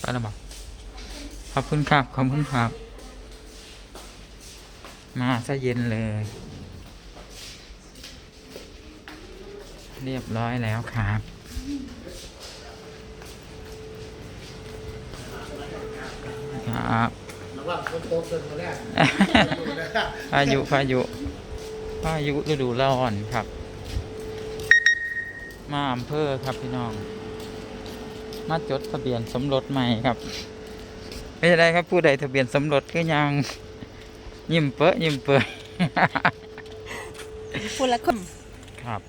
ไปแล้วบอกขอบคุณครับ ขอบคุณครับ มาซะเย็นเลย เรียบร้อยแล้วครับครับระวังคนโตเกินมาแรกพายุพายุพายุฤดูร้อนครับ มาอำเภอครับพี่น้อง มาจดทะเบียนสมรสใหม่ครับไม่ใช่ไรครับผู้ใดทะเบียนสมรสก็ยังยิ้มเปอะยิ้มเปอยคนละคนครับ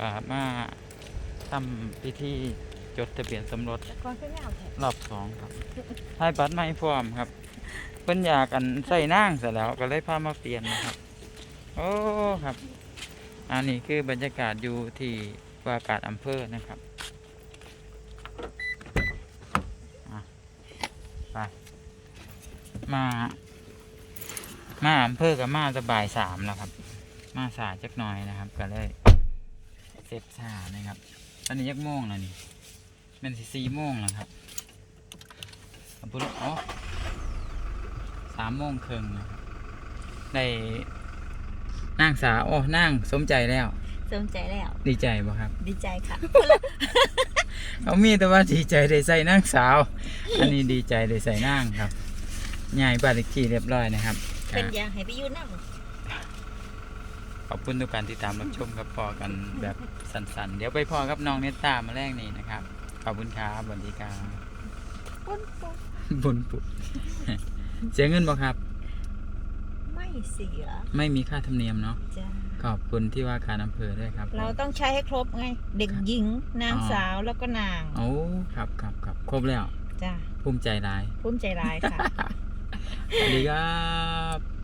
อ่ามาทำพิธีจดทะเบียนสมรสก่อนขึ้นยาวแท้รอบสองครับให้บัตรไม่พร้อมครับเพิ่นอยากกันใส่นั่งเสร็จแล้วก็เลยพามาเปลี่ยนนะครับ โอ้ครับ อันนี้คือบรรยากาศอยู่ที่ว่าการอำเภอนะครับอะ ไปมา มาอำเภอกับมาจะบ่ายสามแล้วครับ มาสายจักหน่อยนะครับ ก็เลยเสร็จสานะครับ ตอนนี้ยักโมงแล้วนี่เป็นสิสี่โมงแล้วครับขอบคุณอ๋อสามโมงครึ่งนะครับได้นั่งสาวโอ้นั่งสมใจแล้วสนใจแล้ว ดีใจบ่ครับ ดีใจค่ะ เขามีแต่ว่าดีใจได้ใส่นั่งสาว อันนี้ดีใจได้ใส่นั่งครับยายบาริกีเรียบร้อยนะครับเป็นอยางให้ไปอยูนั่งขอบคุณทุกการติดตามรับชมครับพอกันแบบสั้นๆ เดี๋ยวไปพอครับน้องเนตตามาแรกนี่นะครับ ขอบคุณครับสวัสดีครับปุ้นปุ้นบุญปุดเสียเงินบ่ครับไม่ เสียไม่มีค่าธรรมเนียมเนาะจ้าขอบคุณที่ว่าการอำเภอด้วยครับเราต้องใช้ให้ครบไง เด็กหญิง นางอ๋อสาวแล้วก็นางโอ้ครับครับครับครบแล้วจ้าภูมิใจร้ายภูมิใจร้ายค่ะ สวัสดีครับ